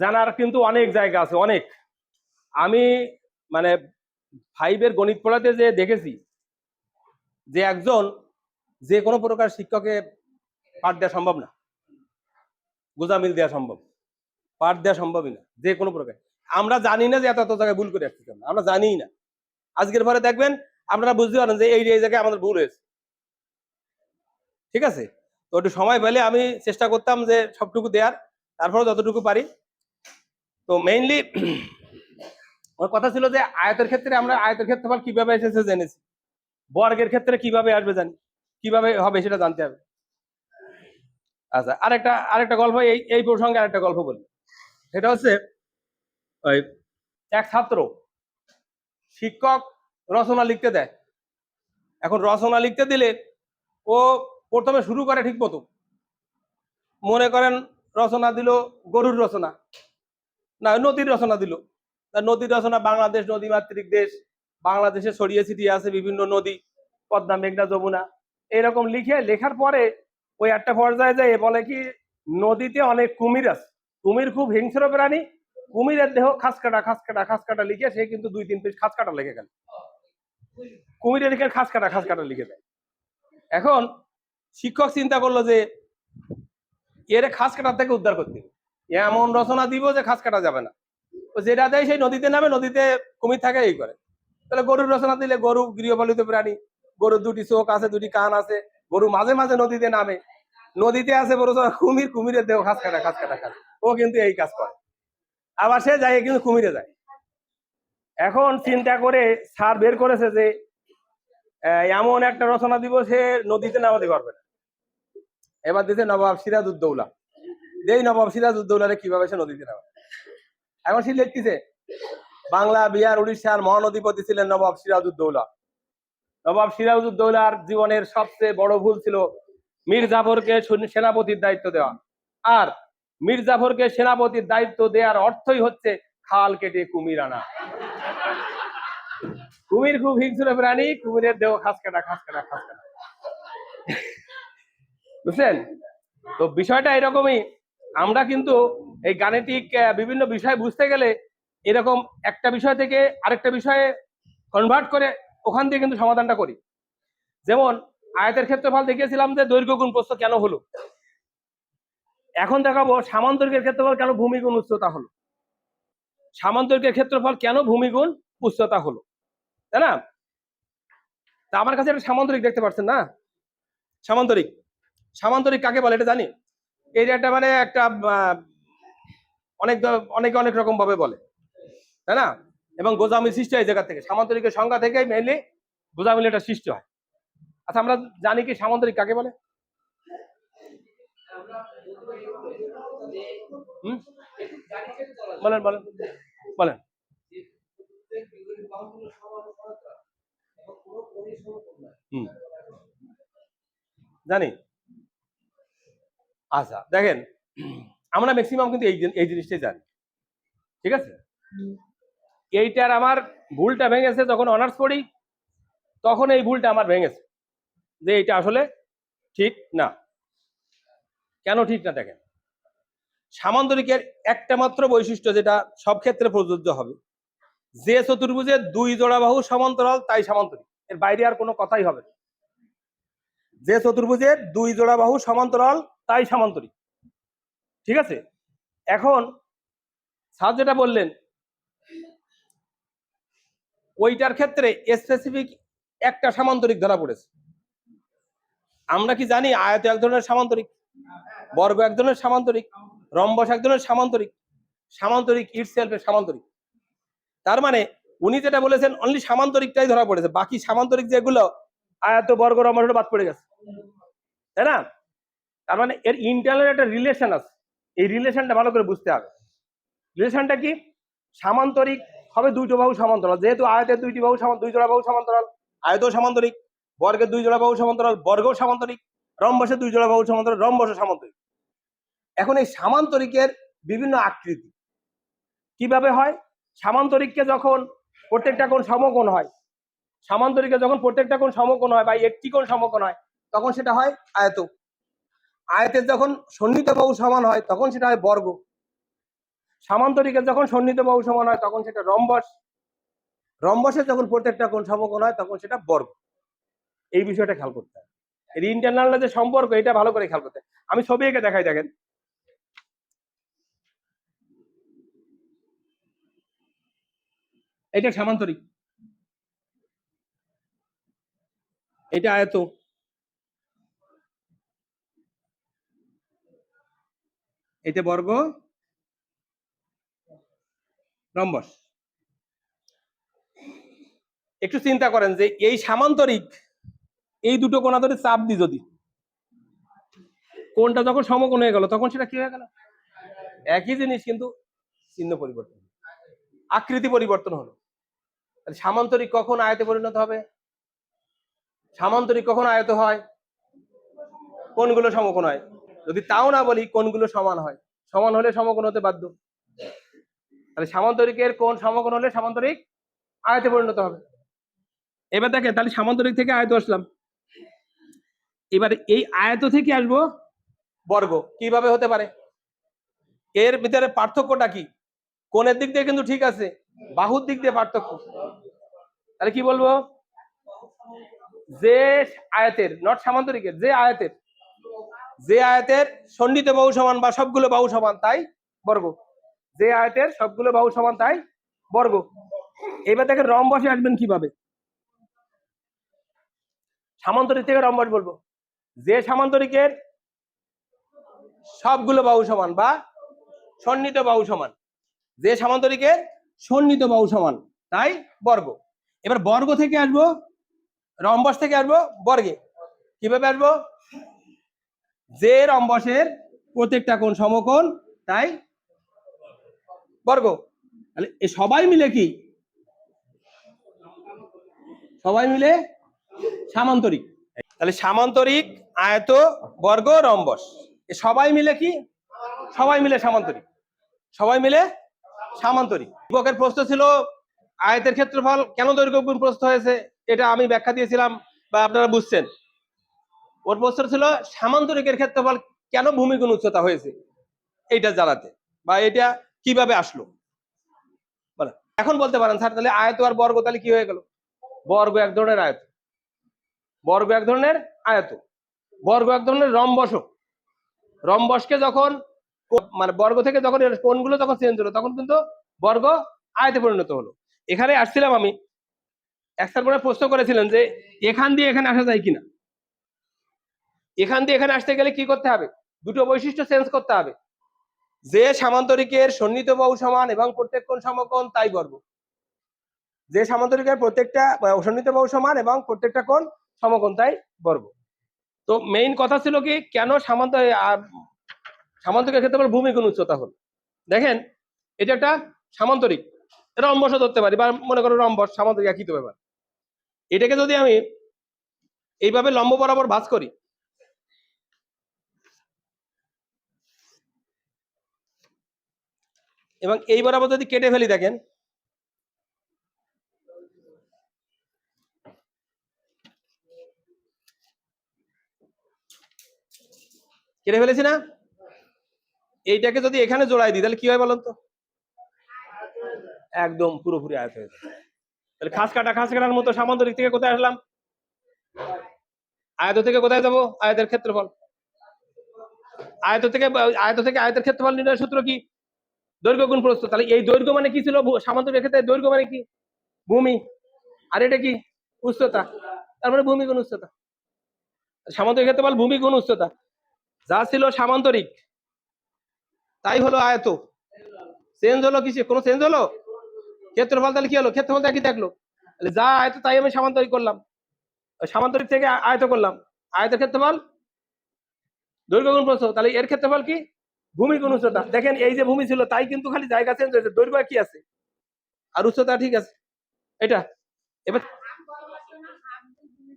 জানার কিন্তু অনেক জায়গা আছে, অনেক। আমি মানে ফাইভের গণিত পড়াতে যে দেখেছি, যে একজন যে কোনো প্রকার শিক্ষকে পাঠ দেওয়া সম্ভব না, গোজামিল দেওয়া সম্ভব, পাঠ দেওয়া সম্ভবই না, যে কোনো প্রকার। আমরা জানি না যে এত এত জায়গায় ভুল করে আসছি আমরা জানিই না। আজকের পরে দেখবেন, আপনারা বুঝতে পারেন যে এই এই জায়গায় আমাদের ভুল হয়েছে। ঠিক আছে? তো একটু সময় পেলে আমি চেষ্টা করতাম যে সবটুকু দেওয়ার, তারপরে যতটুকু পারি তো মেইনলি ওর কথা ছিল যে আয়তের ক্ষেত্রে আমরা আয়তের ক্ষেত্রফল কীভাবে এসেছে জেনেছি। বর্গের ক্ষেত্রে কীভাবে আসবে জানি, কীভাবে হবে সেটা জানতে হবে। আচ্ছা আরেকটা আরেকটা গল্প, এই এই প্রসঙ্গে আরেকটা গল্প বলি। সেটা হচ্ছে ওই এক ছাত্র শিক্ষক রচনা লিখতে দেয়। এখন রচনা লিখতে দিলে ও প্রথমে শুরু করে ঠিক মতো। মনে করেন রচনা দিল গরুর রচনা। না নদীর রচনা দিল। নদীর রচনা বাংলাদেশ নদীমাতৃক দেশ। বাংলাদেশে ছড়িয়ে ছিটিয়ে আছে বিভিন্ন নদী, পদ্মা, মেঘনা, যমুনা। এরকম লিখে, লেখার পরে ওই একটা পর্যায়ে যায় বলে কি, নদীতে অনেক কুমির আছে। কুমির খুব হিংস্র প্রাণী, কুমিরের দেহ খাস কাটা খাস কাটা খাস কাটা লিখে সে কিন্তু দুই তিন পেজ খাস কাটা লিখে গেল। কুমিরের লিখে খাস কাটা খাস কাটা লিখে দেয়। এখন শিক্ষক চিন্তা করল যে, এর খাস কাটার থেকে উদ্ধার করতে হবে। এমন রচনা দিব যে খাস কাটা যাবে না। যেটা দেয় সেই নদীতে নামে, নদীতে কুমির থাকে, এই করে। তাহলে গরুর রচনা দিলে গরু গৃহপালিত প্রাণী, গরুর দুটি চোখ আছে, দুটি কান আছে, গরু মাঝে মাঝে নদীতে নামে। নদীতে আছে বড় কুমির, কুমিরের দেহ খাস কাটা খাস কাটা, খাস। ও কিন্তু এই কাজ করে। আবার সে যায় কিন্তু কুমিরে যায়। এখন চিন্তা করে স্যার বের করেছে যে এমন একটা রচনা দিব সে নদীতে নামাতে পারবে না। এবার দিতে নবাব সিরাজউদ্দৌলা। দেই নবাব সিরাজউদ্দৌলারে কীভাবে সে নদীতে নামাবে এখন সে লিখতেছে, বাংলা, বিহার, উড়িষ্যার মহানদীপতি ছিলেন নবাব সিরাজউদ্দৌলা। নবাব সিরাজউদ্দৌলার জীবনের সবচেয়ে বড় ভুল ছিল মীর সেনাপতির দায়িত্ব দেওয়া। আর মীর সেনাপতির দায়িত্ব দেওয়ার অর্থই হচ্ছে খাল কেটে কুমির আনা। কুমির খুব হিংস্র প্রাণী, কুমিরের দেহ খাস কাটা খাস কাটা খাস কাটা বুঝছেন? তো বিষয়টা এরকমই আমরা কিন্তু এই গাণিতিক বিভিন্ন বিষয় বুঝতে গেলে এরকম একটা বিষয় থেকে আরেকটা বিষয়ে কনভার্ট করে ওখান দিয়ে কিন্তু সমাধানটা করি। যেমন আয়তের ক্ষেত্রফল দেখিয়েছিলাম যে দৈর্ঘ্য গুণ প্রস্থ কেন হলো? এখন দেখাবো সামান্তরিকের ক্ষেত্রফল কেন ভূমিগুণ উচ্চতা হলো? সামান্তরিকের ক্ষেত্রফল কেন ভূমিগুণ উচ্চতা হলো? তাই না? তা আমার কাছে একটা সামান্তরিক দেখতে পাচ্ছেন না? সামান্তরিক। সামান্তরিক কাকে বলে এটা জানি? একটা মানে একটা অনেক অনেকে অনেক রকম ভাবে বলে, তাই না? এবং গোজামিল সৃষ্টি হয় জায়গা থেকে। সামান্তরিকের সংখ্যা থেকেই মেনলি গোজামিল এটা সৃষ্টি হয়। আচ্ছা আমরা জানি কি সামান্তরিক কাকে বলে? বলেন বলেন বলেন। জানি। আচ্ছা দেখেন আমরা ম্যাক্সিমাম কিন্তু এই এই জিনিসটাই জানি। ঠিক আছে? এইটার আমার ভুলটা ভেঙেছে যখন অনার্স পড়ি তখন এই ভুলটা আমার ভেঙেছে। যে এইটা আসলে ঠিক না। কেন ঠিক না দেখেন? সামান্তরিকের একটা মাত্র বৈশিষ্ট্য যেটা সব ক্ষেত্রে প্রযোজ্য হবে যে চতুর্ভুজের দুই জোড়া বাহু সমান্তরাল তাই সামান্তরিক। এর বাইরে আর কোনো কথাই হবে না। যে চতুর্ভুজের দুই জোড়া বাহু সমান্তরাল তাই সামান্তরিক। ঠিক আছে? এখন স্যার যেটা বললেন, ওইটার ক্ষেত্রে স্পেসিফিক একটা সামান্তরিক ধরা পড়েছে। আমরা কি জানি আয়ত এক ধরনের সামান্তরিক, বর্গ এক ধরনের সামান্তরিক, রম্বস এক ধরনের সামান্তরিক সামান্তরিক ইট সেলফের সামান্তরিক। তার মানে উনি যেটা বলেছেন অনলি সামান্তরিকটাই ধরা পড়েছে, বাকি সামান্তরিক যেগুলো আয়ত, বর্গ, রম্বস বাদ পড়ে গেছে। তাই না? তার মানে এর ইন্টারনাল একটা রিলেশন আছে। এই রিলেশনটা ভালো করে বুঝতে হবে। রিলেশনটা কি? সামান্তরিক হবে দুইটো বাহু সমান্তরাল। যেহেতু আয়তের দুইটি বাহু দুই জোড়া বাহু সমান্তরাল, আয়তও সামান্তরিক, বর্গের দুই জোড়া বাহু সমান্তরাল, বর্গও সামান্তরিক, রম্বসের দুই জোড়া বাহু সমান্তরাল রম্বস সামান্তরিক। এখন এই সামান্তরিকের বিভিন্ন আকৃতি। কীভাবে হয়? সামান্তরিককে যখন প্রত্যেকটা কোণ সমকোণ হয় সামান্তরিকে যখন প্রত্যেকটা কোণ সমকোণ হয় বা একটি কোণ সমকোণ হয়, তখন সেটা হয় আয়ত আয়তের যখন সন্নিহিত বাহু সমান হয়, তখন সেটা হয় বর্গ। সামান্তরিকের যখন সন্নিহিত বাহু সমান হয়, তখন সেটা রম্বস। রম্বসের যখন প্রত্যেকটা কোণ সমকোণ হয়, তখন সেটা বর্গ। এই বিষয়টা খেয়াল করতে হয় এর ইন্টারনাল যে সম্পর্ক, এটা ভালো করে খেয়াল করতে আমি ছবি এঁকে দেখাই, দেখেন। এটা সামান্তরিক। এটা আয়ত। এটা বর্গ রম্বস একটু চিন্তা করেন যে এই সামান্তরিক, এই দুটো কোণা ধরে চাপ দিই যদি। কোনটা যখন সমকোণ হয়ে গেল, তখন সেটা কি হয়ে গেল? একই জিনিস কিন্তু চিহ্ন পরিবর্তন। আকৃতি পরিবর্তন হলো। সামান্তরিক কখন আয়তে পরিণত হবে? সামান্তরিক কখন আয়ত হয়? কোনগুলো সমকোণ হয়। যদি তাও না বলি কোনগুলো সমান হয়। সমান হলে সমকোণ হতে বাধ্য। তাহলে সামান্তরিকের কোন সমকোণ হলে সামান্তরিক আয়তে পরিণত হবে। এবার দেখেন, তাহলে সামান্তরিক থেকে আয়ত আসলাম। এবার এই আয়ত থেকে আসব বর্গ। কীভাবে হতে পারে? এর ভিতরে পার্থক্যটা কি? কোণের দিক দিয়ে কিন্তু ঠিক আছে, বাহুর দিক দিয়ে পার্থক্য। তাহলে কি বলব? যে আয়াতের নট সামান্তরিকের, যে আয়াতের যে আয়াতের সন্নিহিত বাহু সমান বা সবগুলো বাহু সমান, তাই বর্গ। যে আয়াতের সবগুলো বাহু সমান, তাই বর্গ। এবার দেখেন রম্বসে আসবেন কীভাবে? সামান্তরিক থেকে রম্বস বলব। যে সামান্তরিকের সবগুলো বাহু সমান বা সন্নিত বাহু সমান, যে সামান্তরিকের সন্নিত বাহু সমান, তাই বর্গ। এবার বর্গ থেকে আসব রম্বস থেকে আসব, বর্গে। কীভাবে আসব? যে রম্বসের প্রত্যেকটা কোণ সমকোণ, তাই বর্গ। তাহলে এ সবাই মিলে কি? সবাই মিলে সামান্তরিক। তাহলে সামান্তরিক, আয়ত, বর্গ, রম্বস। এ সবাই মিলে কি? সবাই মিলে সামান্তরিক। সবাই মিলে সামান্তরিক। দীপকের প্রশ্ন ছিল, আয়তের ক্ষেত্রফল কেন দৈর্ঘ্য গুণ প্রস্থ হয়েছে? এটা আমি ব্যাখ্যা দিয়েছিলাম বা আপনারা বুঝছেন। ওর প্রশ্ন ছিল, সামান্তরিকের ক্ষেত্রফল কেন ভূমি গুণ উচ্চতা হয়েছে? এইটা জানাতে। বা এটা কীভাবে আসলো? এখন বলতে পারেন, স্যার, তাহলে আয়ত আর বর্গ তাহলে কি হয়ে গেল? বর্গ এক ধরনের আয়ত। বর্গ এক ধরনের আয়ত। বর্গ এক ধরনের রম্বস। রম্বসকে যখন মানে বর্গ থেকে যখন কোনগুলো যখন চেঞ্জ হলো, তখন কিন্তু বর্গ আয়তে পরিণত হলো। এখানে আসছিলাম আমি। এক স্যার প্রশ্ন করেছিলেন যে, এখান দিয়ে এখানে আসা যায় কিনা? এখান দিয়ে এখানে আসতে গেলে কি করতে হবে? দুটো বৈশিষ্ট্য চেঞ্জ করতে হবে। যে সামান্তরিকের সন্নিহিত বাহু সমান এবং প্রত্যেক কোণ সমকোণ তাই বর্গ যে সামান্তরিকের প্রত্যেকটা সন্নিহিত বাহু সমান এবং প্রত্যেকটা কোণ সমকোণ তাই বর্গ তো মেইন কথা ছিল কি, কেন সামান্ত সামান্তরিকের ক্ষেত্রে আবার ভূমি কোণ উচ্চতা হল? দেখেন, এটা একটা সামান্তরিক। রম্বস ধরতে পারি, বা মনে করো রম্বস, সামান্তরিক একই তো ব্যাপার। এটাকে যদি আমি এইভাবে লম্ব বরাবর ভাঁজ করি এবং এই বরাবর যদি কেটে ফেলি দেখেন। কেটে ফেলেছি না? এইটাকে যদি এখানে জোড়াই দিই, তাহলে কি হয় বলুন তো? একদম পুরোপুরি আয়ত হয়ে যাবে। তাহলে খাস কাটা, খাস কাটার মতো সামান্তরিক থেকে কোথায় আসলাম? আয়ত থেকে কোথায় যাব? আয়তের ক্ষেত্রফল। আয়ত থেকে আয়ত থেকে আয়তের ক্ষেত্রফল নির্ণয়ের সূত্র কি? দৈর্ঘ্য গুণ প্রস্থ। তাহলে এই দৈর্ঘ্য মানে কি ছিল? সামান্তরিক ক্ষেত্রে দৈর্ঘ্য মানে কি? ভূমি। আর এটা কি? উচ্চতা। তারপরে ভূমি গুণ উচ্চতা। সামান্তরিক ক্ষেত্রফল ভূমি গুণ উচ্চতা। যা ছিল সামান্তরিক, তাই হলো আয়ত। চেঞ্জ হলো কিসে? কোনো চেঞ্জ হলো? ক্ষেত্রফল তাহলে কি হলো? ক্ষেত্রফল একই থাকল। তাহলে যা আয়ত তাই আমি সামান্তরিক করলাম। সামান্তরিক থেকে আয়ত করলাম। আয়তের ক্ষেত্রফল, দৈর্ঘ্য গুণ প্রস্থ। তাহলে এর ক্ষেত্রফল কি? ভূমি গুণ উচ্চতা। দেখেন, এই যে ভূমি ছিল, তাই কিন্তু খালি জায়গা চেঞ্জ হয়েছে। দৈর্ঘ্য কি আছে। আর উচ্চতা ঠিক আছে। এটা। এবার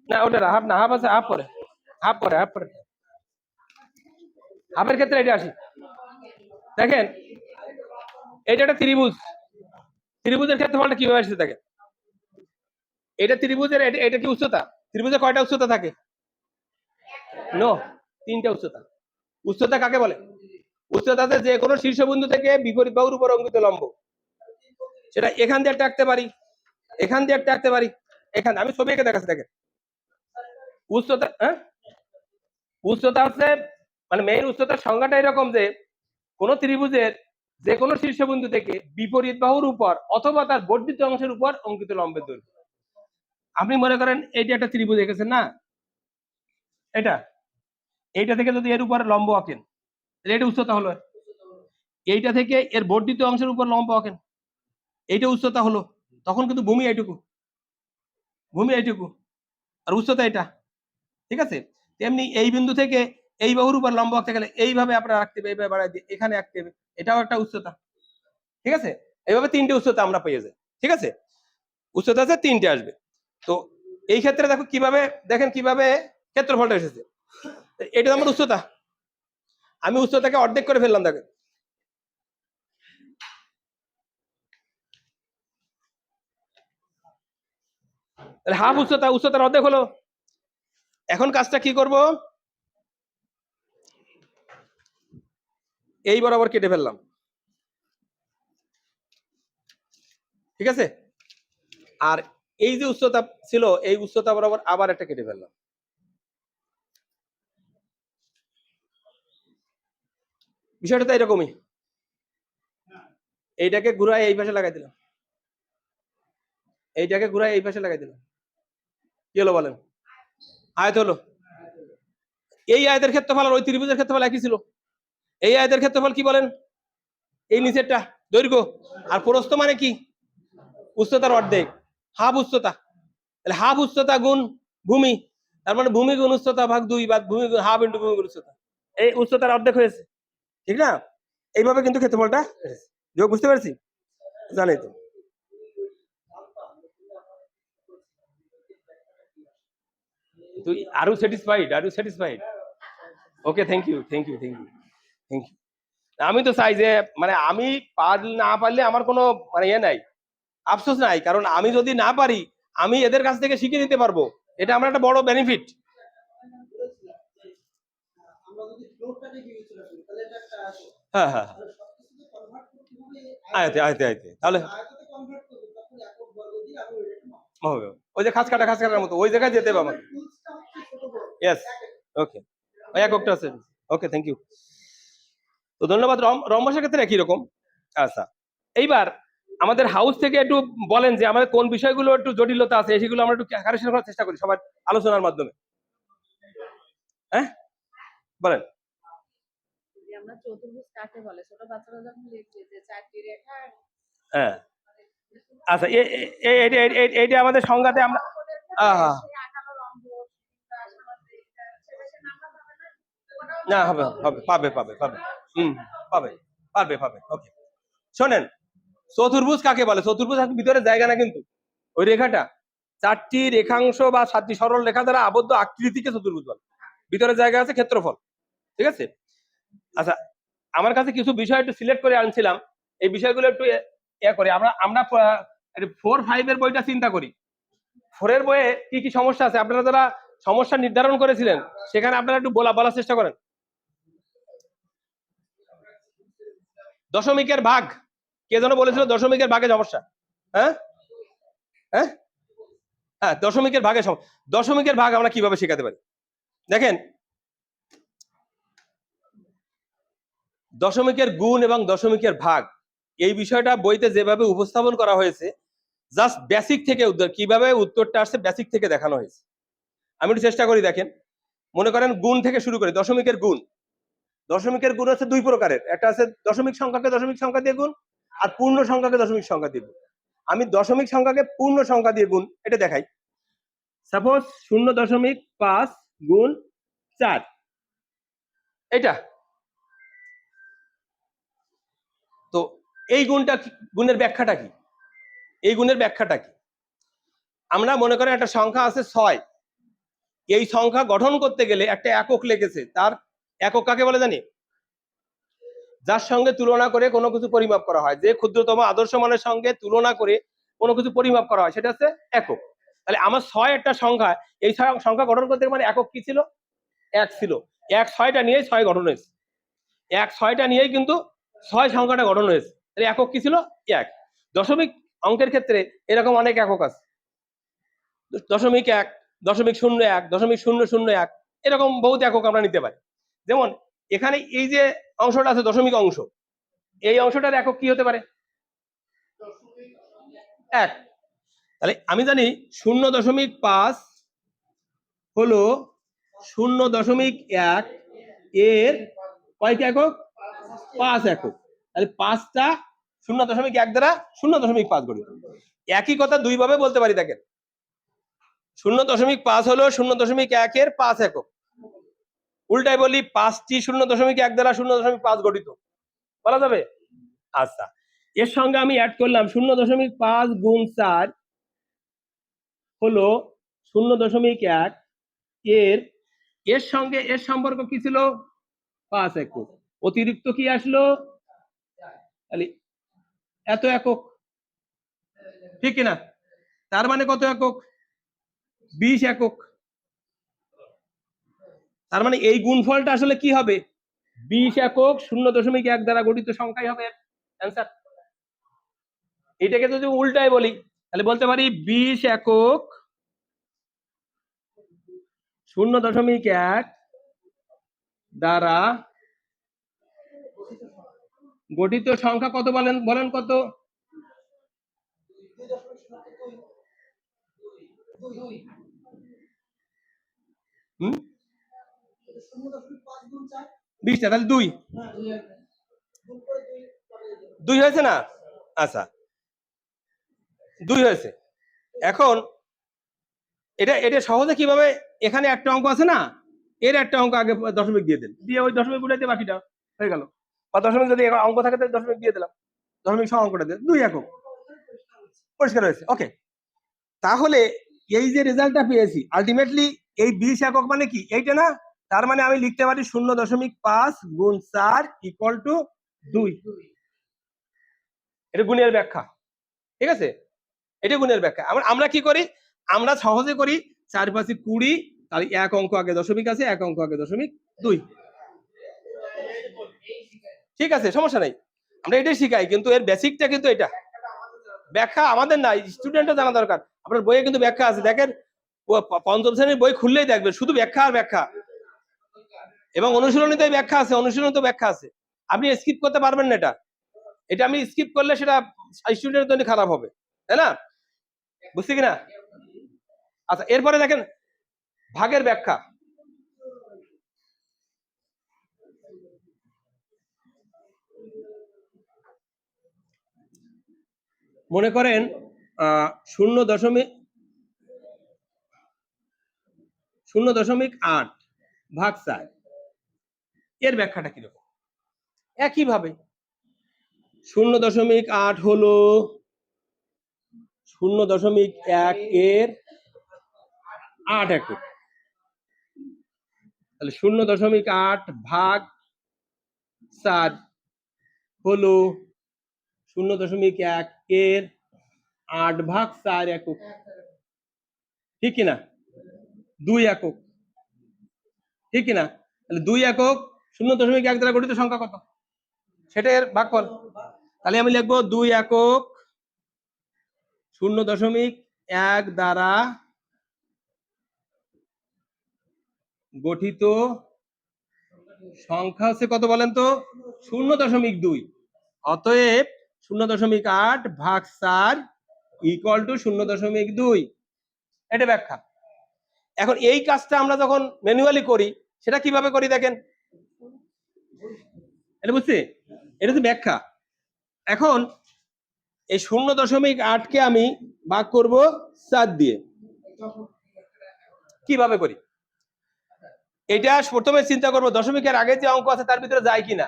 না, ওটা হাফ না, হাফ আছে, হাফ পরে। হাফ পরে হাফ পরে। হাফের ক্ষেত্রে এটা আসি। দেখেন, এটা একটা ত্রিভুজ। ত্রিভুজের ক্ষেত্রে ক্ষেত্রফলটা কীভাবে আসছে, দেখেন। এটা ত্রিভুজের, এটা- কি উচ্চতা? ত্রিভুজের কয়টা উচ্চতা থাকে? নো তিনটা উচ্চতা। উচ্চতা কাকে বলে? উচ্চতাতে যে কোনো শীর্ষবিন্দু থেকে বিপরীত বাহুর উপর অঙ্কিত লম্ব। সেটা এখান দিয়ে একটা আঁকতে পারি। এখান দিয়ে একটা আঁকতে পারি। এখান আমি ছবি এঁকে দেখাচ্ছি, দেখেন। উচ্চতা হ্যাঁ? উচ্চতা হচ্ছে মানে মেইন উচ্চতার সংজ্ঞাটা এরকম যে, কোন ত্রিভুজের যে কোনো শীর্ষবিন্দু থেকে বিপরীত বাহুর উপর অথবা তার বর্ধিত অংশের উপর অঙ্কিত লম্বের দৈর্ঘ্য। আপনি মনে করেন এইটা একটা ত্রিভুজ এঁকেছেন না? এটা? এইটা থেকে যদি এর উপর লম্ব আঁকেন এটা উচ্চতা হলো। এইটা থেকে এর বর্ধিত অংশের উপর লম্বা আঁকেন। এইটা উচ্চতা হলো। তখন কিন্তু ভূমি এইটুকু। ভূমি এইটুকু। আর উচ্চতা এটা। ঠিক আছে? তেমনি এই বিন্দু থেকে এই বাহুর উপর লম্ব আঁকতে গেলে এইভাবে আপনারা রাখতে হবে, এইভাবে বাড়াই দিয়ে এখানে আঁকতে হবে। এটাও একটা উচ্চতা। ঠিক আছে? এইভাবে তিনটে উচ্চতা আমরা পেয়ে যাই। ঠিক আছে? উচ্চতা আছে, তিনটে আসবে। তো এই ক্ষেত্রে দেখো কীভাবে, দেখেন কীভাবে ক্ষেত্রফলটা এসেছে। এটা আমার উচ্চতা। আমি উচ্চতাকে অর্ধেক করে ফেললাম তাকে হাফ উচ্চতা, উচ্চতার অর্ধেক হলো। এখন কাজটা কি করব? এই বরাবর কেটে ফেললাম। ঠিক আছে? আর এই যে উচ্চতা ছিল, এই উচ্চতা বরাবর আবার একটা কেটে ফেললাম। বিষয়টা তো এরকমই। এইটাকে ঘুরায় এই পাশে লাগাই দিলাম। এইটাকে ঘুরায় এই পাশে লাগাই দিলাম। কি হলো বলেন? আয়ত হলো। এই আয়তের ক্ষেত্রফল আর ওই ত্রিভুজের ক্ষেত্রফল একই ছিল। এই আয়তের ক্ষেত্রফল কি বলেন? এই নিচেরটা, দৈর্ঘ্য। আর প্রস্থ মানে কি? উচ্চতার অর্ধেক। হাফ উচ্চতা। তাহলে হাফ উচ্চতা গুণ ভূমি। তার মানে ভূমি গুণ উচ্চতা ভাগ দুই বা ভূমি হাফ ইন্টু ভূমি গুণ উচ্চতা। এই উচ্চতার অর্ধেক হয়েছে। ঠিক না? এইভাবে কিন্তু ক্ষেত্রফলটা। যোগ বুঝতে পারছি? জানাই তো। তুই আর satisfied R satisfied okay thank you thank you thank you thank you আমি তো চাই যে মানে আমি পার না পারলে আমার কোনো মানে ইয়ে নাই। আফসোস নাই কারণ আমি যদি না পারি আমি এদের কাছ থেকে শিখে নিতে পারব। এটা আমার একটা বড় বেনিফিট হ্যাঁ হ্যাঁ হ্যাঁ। আয়তে আয়তে আয়তে। তাহলে ওই যে খাস কাটা খাস কাটার মতো, ওই জায়গায় যেতে হবে ইয়েস ওকে ওই এককটা আছে। ওকে থ্যাংক ইউ তো ধন্যবাদ, রম, রম্বসের ক্ষেত্রে একই রকম। আচ্ছা এইবার আমাদের হাউস থেকে একটু বলেন যে আমাদের কোন বিষয়গুলো একটু জটিলতা আছে, সেগুলো আমরা একটু কারেকশন করার চেষ্টা করি সবার আলোচনার মাধ্যমে। হ্যাঁ? বলেন। যে চতুর্ভুজ কাকে বলে? ছোট বাচ্চারা যখন লিখছে যে চারটি রেখা হ্যাঁ। আচ্ছা এ- এ- এইটা- আমাদের সংজ্ঞাতে আমরা আহা। না? হবে হবে পাবে পাবে পাবে। হুম পাবে পারবে পাবে ওকে। শোনেন চতুর্ভুজ কাকে বলে? চতুর্ভুজ ভিতরে জায়গা না কিন্তু। ওই রেখাটা চারটি রেখাংশ বা সাতটি সরল রেখা দ্বারা আবদ্ধ আকৃতিকে চতুর্ভুজ বলে। ভিতরে জায়গা আছে ক্ষেত্রফল। ঠিক আছে? আচ্ছা আমার কাছে কিছু বিষয় একটু সিলেক্ট করে আনছিলাম। এই বিষয়গুলো একটু ইয়ে করি। আমরা আমরা ফোর ফাইভ এর বইটা চিন্তা করি। ফোরের বইয়ে কি কি সমস্যা আছে? আপনারা যারা সমস্যা নির্ধারণ করেছিলেন, সেখানে আপনারা একটু বলা, বলার চেষ্টা করেন। দশমিকের ভাগ। কে যেন বলেছিল দশমিকের ভাগে সমস্যা। হ্যাঁ? হ্যাঁ? হ্যাঁ দশমিকের ভাগে দশমিকের ভাগ আমরা কীভাবে শেখাতে পারি? দেখেন দশমিকের গুণ এবং দশমিকের ভাগ। এই বিষয়টা বইতে যেভাবে উপস্থাপন করা হয়েছে জাস্ট বেসিক থেকে উত্তর, কীভাবে উত্তরটা আসছে বেসিক থেকে দেখানো হয়েছে। আমি একটু চেষ্টা করি, দেখেন। মনে করেন গুণ থেকে শুরু করি, দশমিকের গুণ। দশমিকের গুণ হচ্ছে দুই প্রকারের। একটা আছে দশমিক সংখ্যাকে দশমিক সংখ্যা দিয়ে গুণ, আর পূর্ণ সংখ্যাকে দশমিক সংখ্যা দিয়ে গুণ। আমি দশমিক সংখ্যাকে পূর্ণ সংখ্যা দিয়ে গুণ, এটা দেখাই। সাপোজ শূন্য দশমিক পাঁচ গুণ চার। এটা তো এই গুণটা গুণের ব্যাখ্যাটা কি? এই গুণের ব্যাখ্যাটা কি? আমরা মনে করেন একটা সংখ্যা আছে ছয়। এই সংখ্যা গঠন করতে গেলে একটা একক লেগেছে। তার একক কাকে বলে জানি? যার সঙ্গে তুলনা করে কোনো কিছু পরিমাপ করা হয়। যে ক্ষুদ্রতম আদর্শ মানের সঙ্গে তুলনা করে কোনো কিছু পরিমাপ করা হয়, সেটা হচ্ছে একক। তাহলে আমার ছয় একটা সংখ্যা, এই সংখ্যা গঠন করতে মানে একক কি ছিল? এক ছিল। এক ছয়টা নিয়ে ছয় গঠন হয়েছে। এক ছয়টা নিয়েই কিন্তু ছয় সংখ্যাটা গঠন হয়েছে। তাহলে একক কি ছিল? এক। দশমিক অঙ্কের ক্ষেত্রে এরকম অনেক একক আছে। দশমিক এক, দশমিক শূন্য এক, দশমিক শূন্য শূন্য এক, এরকম বহুত একক আমরা নিতে পারি। যেমন, এখানে এই যে অংশটা আছে দশমিক অংশ, এই অংশটার একক কি হতে পারে? এক। তাহলে আমি জানি শূন্য দশমিক পাঁচ হলো শূন্য দশমিক এক এর কয়টি একক? পাঁচ একক। তাহলে পাঁচটা শূন্য দশমিক এক দ্বারা শূন্য দশমিক পাঁচ গঠিত একই কথা দুই ভাবে বলতে পারি, দেখেন। শূন্য দশমিক পাঁচ হলো শূন্য দশমিক একের পাঁচ একক। উল্টাই বলি, পাঁচটি শূন্য দশমিক এক দ্বারা শূন্য দশমিক পাঁচ গঠিত। বলা যাবে? আচ্ছা। এর সঙ্গে আমি অ্যাড করলাম, শূন্য দশমিক পাঁচ গুণ চার হলো শূন্য দশমিক এক এর এর সঙ্গে এর সম্পর্ক কি ছিল? পাঁচ একক। অতিরিক্ত কি আসলো? এত একক। ঠিক কিনা? তার মানে কত একক? বিশ একক। তার মানে এই গুণফলটা আসলে কি হবে? বিশ একক শূন্য দশমিক এক দ্বারা গঠিত সংখ্যাই হবে। অ্যান্সার এটাকে যদি উল্টায় বলি, তাহলে বলতে পারি বিশ একক শূন্য দশমিক এক দ্বারা গঠিত সংখ্যা কত বলেন বলেন কত? বিশটা, তাহলে দুই। দুই হয়েছে না? আচ্ছা। দুই হয়েছে। এখন এটা এটা সহজে কীভাবে, এখানে একটা অঙ্ক আছে না? এর একটা অঙ্ক আগে দশমিক দিয়ে দেন। দিয়ে ওই দশমিক উঠাইতে বাকিটা হয়ে গেল। বা দশমিক যদি অঙ্ক থাকে, তাহলে দশমিক দিয়ে দিলাম। দশমিক সহ অঙ্কটা দিয়ে দুই একক। পরিষ্কার হয়েছে। ওকে তাহলে এই যে রেজাল্টটা পেয়েছি আলটিমেটলি এই বিশ একক মানে কি? এইটা না, তার মানে আমি লিখতে পারি শূন্য দশমিক পাঁচ গুণ চার ইকুয়াল টু দুই। এটা গুণের ব্যাখ্যা। ঠিক আছে? এটা গুণের ব্যাখ্যা। আমরা কি করি? আমরা সহজে করি, চার কুড়ি, তাহলে এক অঙ্ক আগে দশমিক আছে, এক অঙ্ক আগে দশমিক দুই। ঠিক আছে, সমস্যা নাই। আমরা এটাই শিখাই, কিন্তু এর বেসিকটা কিন্তু এটা। ব্যাখ্যা আমাদের না স্টুডেন্টও জানা দরকার। আপনার বইয়ে কিন্তু ব্যাখ্যা আছে। দেখেন পঞ্চম শ্রেণির বই খুললেই দেখবেন, শুধু ব্যাখ্যা আর ব্যাখ্যা। এবং অনুশীলনীতে ব্যাখ্যা আছে অনুশীলনীতে ব্যাখ্যা আছে। আপনি স্কিপ করতে পারবেন না এটা। এটা আমি স্কিপ করলে সেটা স্টুডেন্টের জন্য খারাপ হবে। তাই না? বুঝছি কিনা? আচ্ছা এরপরে দেখেন, ভাগের ব্যাখ্যা। মনে করেন শূন্য দশমিক শূন্য দশমিক আট ভাগ চার। এর ব্যাখ্যাটা কীরকম? একইভাবে, শূন্য দশমিক আট হলো শূন্য দশমিক এক এর আট একক তাহলে শূন্য দশমিক আট ভাগ চার হলো শূন্য দশমিক এক এর আট ভাগ চার একক। ঠিক কিনা? দুই একক। ঠিক কিনা? তাহলে দুই একক শূন্য দশমিক এক দ্বারা গঠিত সংখ্যা কত? সেটা এর ভাগফল। তাহলে আমি লিখব দুই একক শূন্য দশমিক এক দ্বারা গঠিত সংখ্যা হচ্ছে কত বলেন তো? শূন্য দশমিক দুই। অতএব শূন্য দশমিক আট ভাগ চার ইকুয়াল টু শূন্য দশমিক দুই। এটা ব্যাখ্যা। এখন এই কাজটা আমরা যখন ম্যানুয়ালি করি, সেটা কীভাবে করি দেখেন? এটা বুঝছি? এটা হচ্ছে ব্যাখ্যা। এখন এই শূন্য দশমিক আটকে আমি ভাগ করব চার দিয়ে। কীভাবে করি? এটা প্রথমে চিন্তা করব দশমিকের আগে যে অঙ্ক আছে তার ভিতরে যায় কিনা।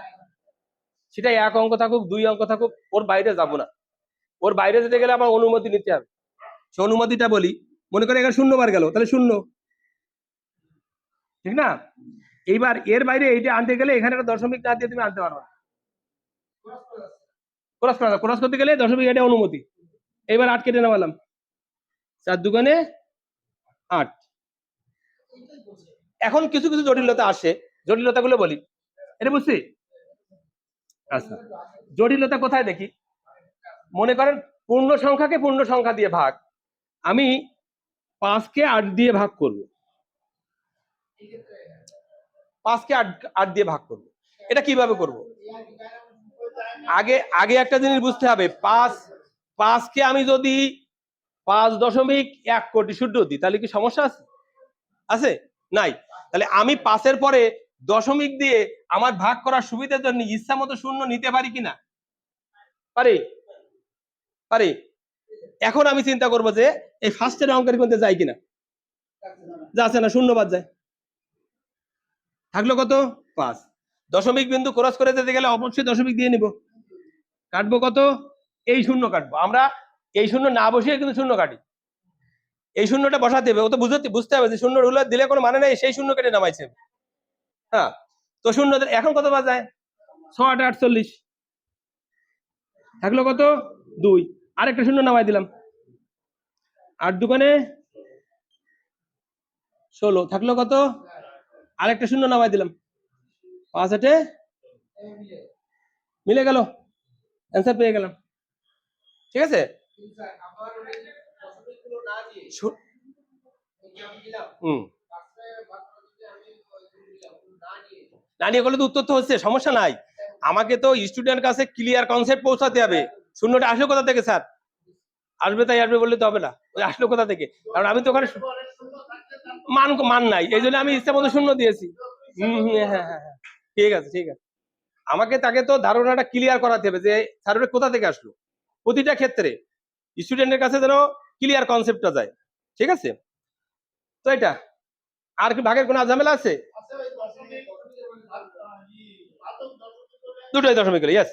সেটা এক অঙ্ক থাকুক, দুই অঙ্ক থাকুক, ওর বাইরে যাব না। ওর বাইরে যেতে গেলে আমার অনুমতি নিতে হবে। সে অনুমতিটা বলি, মনে করে এখানে শূন্য বার গেল, তাহলে শূন্য। ঠিক না? এইবার এর বাইরে এইটা আনতে গেলে এখানে একটা দশমিক না দিয়ে তুমি আনতে পারবে। ক্রস করা, ক্রস করতে গেলে দশমিক এটা অনুমতি। এবার আট কেটে নেওয়ালাম চার দোকানে আট। এখন কিছু কিছু জটিলতা আসে। জটিলতা গুলো বলি। এটা বুঝছি? আচ্ছা জটিলতা কোথায় দেখি? মনে করেন, পূর্ণ সংখ্যাকে পূর্ণ সংখ্যা দিয়ে ভাগ। আমি পাঁচকে আট দিয়ে ভাগ করব। পাঁচকে আট আট দিয়ে ভাগ করব। এটা কীভাবে করব? আগে আগে একটা জিনিস বুঝতে হবে, পাঁচ, পাঁচকে আমি যদি পাঁচ দশমিক এক কোটি সূর্য দিই, তাহলে কি সমস্যা আছে? আছে? নাই। তাহলে আমি পাঁচের পরে দশমিক দিয়ে আমার ভাগ করার সুবিধার জন্য ইচ্ছা মতো শূন্য নিতে পারি কিনা? পারি। পারি। এখন আমি চিন্তা করব যে এই ফার্স্টের অঙ্কের মধ্যে যায় কিনা? যাচ্ছে না, শূন্য বাদ যায়। থাকল কত? পাঁচ। দশমিক বিন্দু ক্রস করে যেতে গেলে অবশ্যই দশমিক দিয়ে নিব। কাটবো কত? এই শূন্য কাটবো। আমরা এই শূন্য না বসিয়ে কিন্তু শূন্য কাটি। এই শূন্যটা বসাতে হবে। ও তো বুঝতে বুঝতে হবে যে শূন্য দিলে কোনো মানে নেই, সেই শূন্য কেটে নামাইছে। হ্যাঁ তো শূন্য এখন কত বাজায় ছ আট আটচল্লিশ। থাকল কত? দুই। আরেকটা শূন্য নামাই দিলাম। আট দোকানে ষোলো। থাকল কত? আরেকটা শূন্য নামাই দিলাম। পাঁচ আটে মিলে গেল। অ্যান্সার পেয়ে গেলাম। ঠিক আছে? হুম পাঁচটা ভাগ করে যদি আমি ওই দিলাম না না করলে তো উত্তর তো হচ্ছে, সমস্যা নাই। আমাকে তো স্টুডেন্ট কাছে ক্লিয়ার কনসেপ্ট পৌঁছাতে হবে। শূন্যটা আসলো কোথা থেকে, স্যার? আসবে তাই আসবে বললে তো হবে না। ওই আসলো কোথা থেকে? কারণ আমি তো ওখানে মান মান নাই। এই জন্য আমি ইচ্ছা মতো শূন্য দিয়েছি। হুম হুম হ্যাঁ হ্যাঁ হ্যাঁ ঠিক আছে ঠিক আছে। আমাকে তাকে তো ধারণাটা ক্লিয়ার করাতে হবে যে, স্যার কোথা থেকে আসলো? প্রতিটা ক্ষেত্রে। স্টুডেন্টের কাছে যেন ক্লিয়ার কনসেপ্টটা যায়। ঠিক আছে? তো এটা, আর কি ভাগের কোনো ঝামেলা আছে? আচ্ছা ওই দশমিক ভাগ ই, ভাতক দশমিক করে দুটোই দশমিক ইয়েস